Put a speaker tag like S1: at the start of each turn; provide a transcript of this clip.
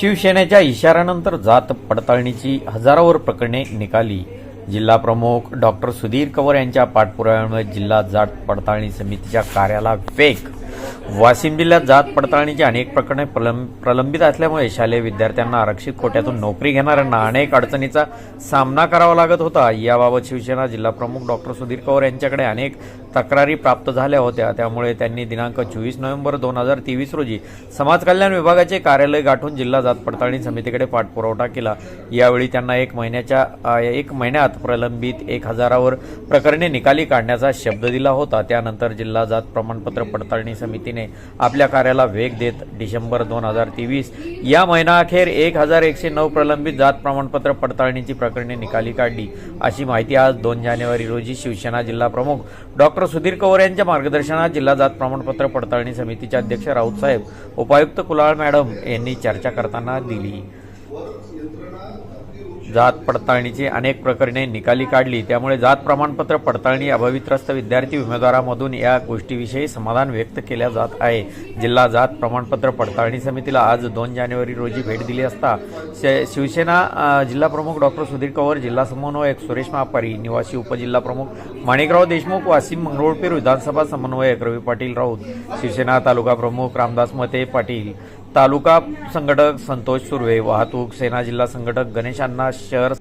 S1: शिवसेनेच्या इशाऱ्यानंतर जात पडताळणीची हजारावर प्रकरणे निकाली. जिल्हा प्रमुख डॉक्टर सुधीर कवर यांच्या पाठपुराव्यामुळे जिल्हा जात पडताळणी समितीच्या कार्याला वेग. वाशिम जिल्ह्यात जात पडताळणीची अनेक प्रकरणे प्रलंबित असल्यामुळे शालेय विद्यार्थ्यांना आरक्षित कोट्यातून नोकरी घेणाऱ्यांना अनेक अडचणीचा सामना करावा लागत होता. याबाबत शिवसेना जिल्हा प्रमुख डॉक्टर सुधीर कवर यांच्याकडे अनेक तक्रारी प्राप्त झाल्या होत्या. त्यामुळे त्यांनी दिनांक चोवीस नोव्हेंबर दोन हजार तेवीस रोजी समाज कल्याण विभागाचे कार्यालय गाठून जिल्हा जात पडताळणी समितीकडे पाठपुरवठा केला. यावेळी त्यांना एक महिन्याच्या एक महिन्यात प्रलंबित एक हजारावर प्रकरणे निकाली काढण्याचा शब्द दिला होता. त्यानंतर जिल्हा जात प्रमाणपत्र पडताळणी समितीने आपल्या कार्याला वेग देत डिसेंबर दोन हजार तेवीस या महिनाअखेर एक हजार एकशे नऊ प्रलंबित जात प्रमाणपत्र पडताळणीची प्रकरणे निकाली काढली. अशी माहिती आज दोन जानेवारी रोजी शिवसेना जिल्हा प्रमुख डॉक्टर सुधीर कवर यांच्या मार्गदर्शनात जिल्हा जात प्रमाणपत्र पडताळणी समितीचे अध्यक्ष राऊत साहेब उपायुक्त कुलाळ मॅडम यांनी चर्चा करताना दिली. जात पडताळणीची अनेक प्रकरणे निकाली काढली. त्यामुळे जात प्रमाणपत्र पडताळणी अभावित्रस्त विद्यार्थी उमेदवारामधून या गोष्टीविषयी समाधान व्यक्त केल्या जात आहे. जिल्हा जात प्रमाणपत्र पडताळणी समितीला आज दोन जानेवारी रोजी भेट दिली असता शिवसेना जिल्हा प्रमुख डॉक्टर सुधीर कंवर जिल्हा समन्वयक सुरेश महापारी निवासी उपजिल्हा प्रमुख माणिकराव देशमुख वाशिम मंगरुळपीर विधानसभा समन्वयक रवी पाटील राऊत शिवसेना तालुका प्रमुख रामदास मते पाटील तालुका संघटक संतोष सुर्वे वाहतूक सेना जिल्हा संघटक गणेशांना शहर